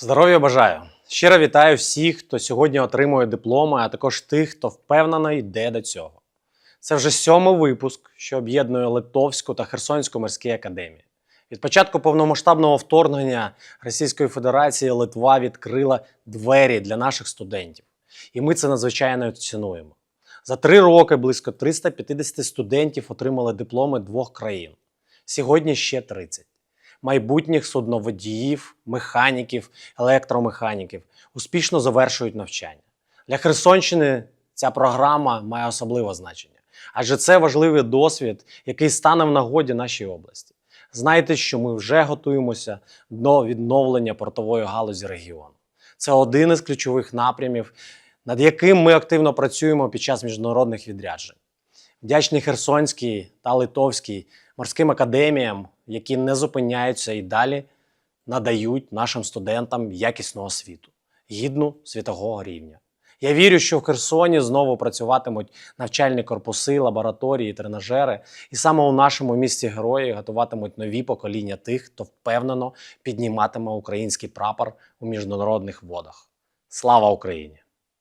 Здоров'я бажаю! Щиро вітаю всіх, хто сьогодні отримує дипломи, а також тих, хто впевнено йде до цього. Це вже сьомий випуск, що об'єднує Литовську та Херсонську морські академії. Від початку повномасштабного вторгнення Російської Федерації Литва відкрила двері для наших студентів. І ми це надзвичайно цінуємо. За три роки близько 350 студентів отримали дипломи двох країн. Сьогодні ще 30 майбутніх судноводіїв, механіків, електромеханіків успішно завершують навчання. Для Херсонщини ця програма має особливе значення, адже це важливий досвід, який стане в нагоді нашій області. Знайте, що ми вже готуємося до відновлення портової галузі регіону. Це один із ключових напрямів, над яким ми активно працюємо під час міжнародних відряджень. Вдячний Херсонській та Литовській морським академіям, які не зупиняються і далі надають нашим студентам якісну освіту, гідну світового рівня. Я вірю, що в Херсоні знову працюватимуть навчальні корпуси, лабораторії, тренажери, і саме у нашому місті герої готуватимуть нові покоління тих, хто впевнено підніматиме український прапор у міжнародних водах. Слава Україні!